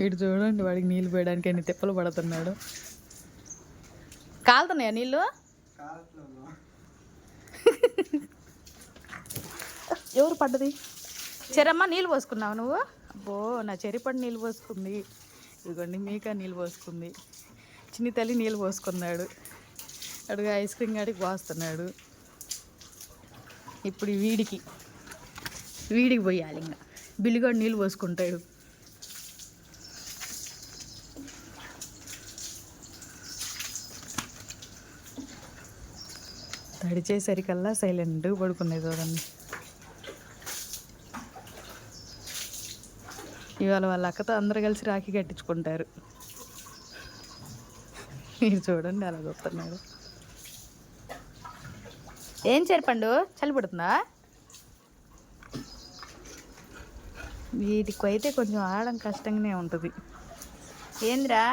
ఇటు చూడండి వాడికి నీళ్ళు పోయడానికి ఎన్ని తిప్పలు పడుతున్నాడు. కాలుతున్నాయా నీళ్ళు? ఎవరు పడ్డది? చెరమ్మ నీళ్ళు పోసుకున్నావు నువ్వు? అబ్బో నా చెరి పడి నీళ్ళు పోసుకుంది. ఇదిగోండి మీకా నీళ్ళు పోసుకుంది. చిన్ని తల్లి నీళ్ళు పోసుకున్నాడు. అడుగు ఐస్ క్రీమ్ కాడికి పోస్తున్నాడు. ఇప్పుడు వీడికి వీడికి పోయాలి ఇంకా. బిల్లిగాడు నీళ్ళు పోసుకుంటాడు. తడిచేసరికల్లా సైలెంట్గా పడుకునేది చూడండి. ఇవాళ వాళ్ళ అక్కతో అందరు కలిసి రాఖీ కట్టించుకుంటారు. మీరు చూడండి అలా చూస్తున్నాడు ఏం చేరపండు చలి పడుతుందా? వీటికి అయితే కొంచెం ఆడడం కష్టంగానే ఉంటుంది. ఏంద్రా?